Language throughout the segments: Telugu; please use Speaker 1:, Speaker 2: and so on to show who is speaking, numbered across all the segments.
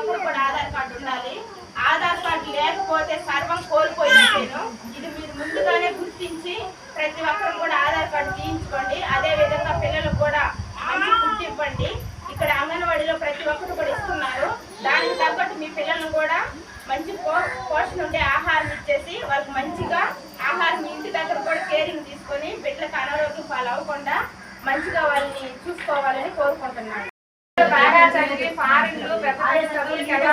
Speaker 1: ఒక్కరు కూడా ఆధార్ కార్డు ఉండాలి. ఆధార్ కార్డు లేకపోతే సర్వం కోల్పోయినట్టు ఇది మీరు ముందుగానే గుర్తించి ప్రతి ఒక్కరు కూడా ఆధార్ కార్డు తీయించుకోండి. అదే విధంగా పిల్లలకు కూడా మంచి ఫుడ్ ఇవ్వండి. ఇక్కడ అంగన్వాడీలో ప్రతి ఒక్కరు కూడా ఇస్తున్నారు. దానికి తగ్గట్టు మీ పిల్లలను కూడా మంచి పో- పోషణ ఉండే ఆహారం ఇచ్చేసి వాళ్ళకి మంచిగా ఆహారం ఇంటి దగ్గర కూడా కేరింగ్ తీసుకొని బిడ్డలకు అనారోగ్యం పాలు అవ్వకుండా మంచిగా వాళ్ళని చూసుకోవాలని కోరుకుంటున్నాను.
Speaker 2: చదివి పెద్ద చదువులకి ఎలా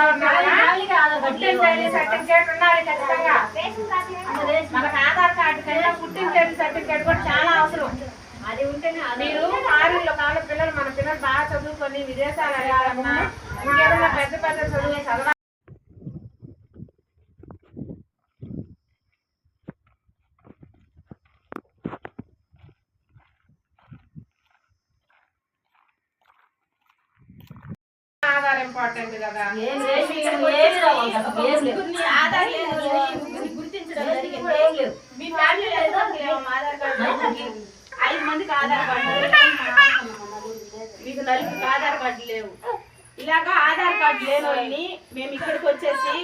Speaker 2: సర్టిఫికేట్ ఉండాలి ఖచ్చితంగా. మనకు ఆధార్ కార్డు కన్నా పుట్టిన తల్లి సర్టిఫికేట్ కూడా చాలా అవసరం. అది ఉంటేనే మీరు ఫారిన్లో కాళ్ళ పిల్లలు మన పిల్లలు బాగా చదువుకొని విదేశాలు వెళ్ళాలన్నా ఇంకేదైనా పెద్ద పెద్ద చదువులు చదవాలి ఆధార్ ఇంపార్టెంట్ కదా.
Speaker 1: మీ కార్డు ఐదు మందికి ఆధార్ కార్డు మీకు నలుగురికి ఆధార్ కార్డు లేవు. ఇలాగా ఆధార్ కార్డు లేని వాళ్ళని మేము ఇక్కడికి వచ్చేసి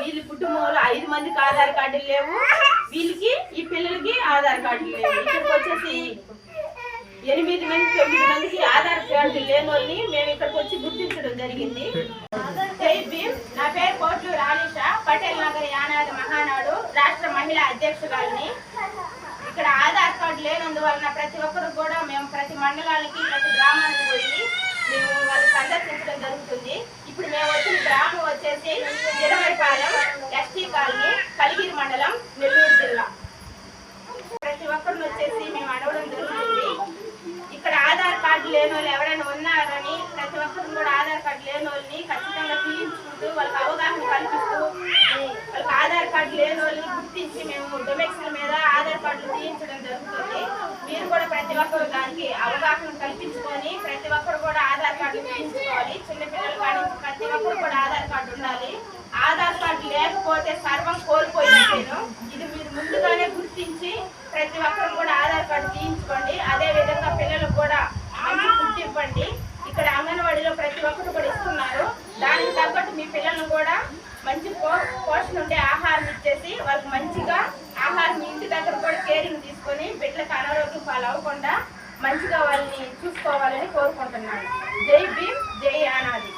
Speaker 1: వీళ్ళ కుటుంబంలో ఐదు మందికి ఆధార్ కార్డులు లేవు. వీళ్ళకి ఈ పిల్లలకి ఆధార్ కార్డులు లేవు. ఇక్కడికి వచ్చేసి ఎనిమిది మంది తొమ్మిది మందికి ఆధార్ కార్డు లేని వాళ్ళని మేము ఇక్కడికి వచ్చి గుర్తించడం జరిగింది. జై భీమ్. నా పేరు కోట్లూరు ఆలీషా. పటేల్ నగర్ యానాది మహానాడు రాష్ట్ర మహిళా అధ్యక్షురాలిని. ఇక్కడ ఆధార్ కార్డు లేనందువలన ప్రతి ఒక్కరు కూడా మేము ప్రతి మండలానికి ప్రతి గ్రామానికి పోయి మేము వాళ్ళు సందర్శించడం జరుగుతుంది ఇప్పుడు మేము వచ్చిన గ్రామం వచ్చేసి ఇరవైపాలెం ఎస్టీ కాలనీ కలిగిరి మండలం నెల్లూరు జిల్లా ప్రతి ఒక్కరిని వచ్చేసి మేము అడగడం జరుగుతుంది ఇక్కడ ఆధార్ కార్డు లేని వాళ్ళు ఎవరైనా ఉన్నారని ప్రతి ఒక్కరు కూడా ఆధార్ కార్డు లేని వాళ్ళని ఖచ్చితంగా తీయించుకుంటూ వాళ్ళకి అవగాహన కల్పిస్తూ వాళ్ళకి ఆధార్ కార్డు లేని వాళ్ళని గుర్తించి మేము డొమెక్స్ల మీద ఆధార్ కార్డులు తీయించడం జరుగుతుంది. మీరు కూడా ప్రతి ఒక్కరు దానికి అవగాహన కల్పించుకొని ప్రతి ఒక్కరు కూడా ఆధార్ కార్డు తీయించుకోవాలి. చిన్నపిల్లలు కానీ ప్రతి ఒక్కరు కూడా ఆధార్ కార్డు ఉండాలి. ఆధార్ కార్డు లేకపోతే సర్వం కోల్పోయినట్టు ఇది మీరు ముందుగానే గుర్తించి ప్రతి ఒక్కరు వాళ్ళు అవ్వకుండా మంచిగా వాళ్ళని చూసుకోవాలని కోరుకుంటున్నాను. జై భీమ్ జై ఆనాది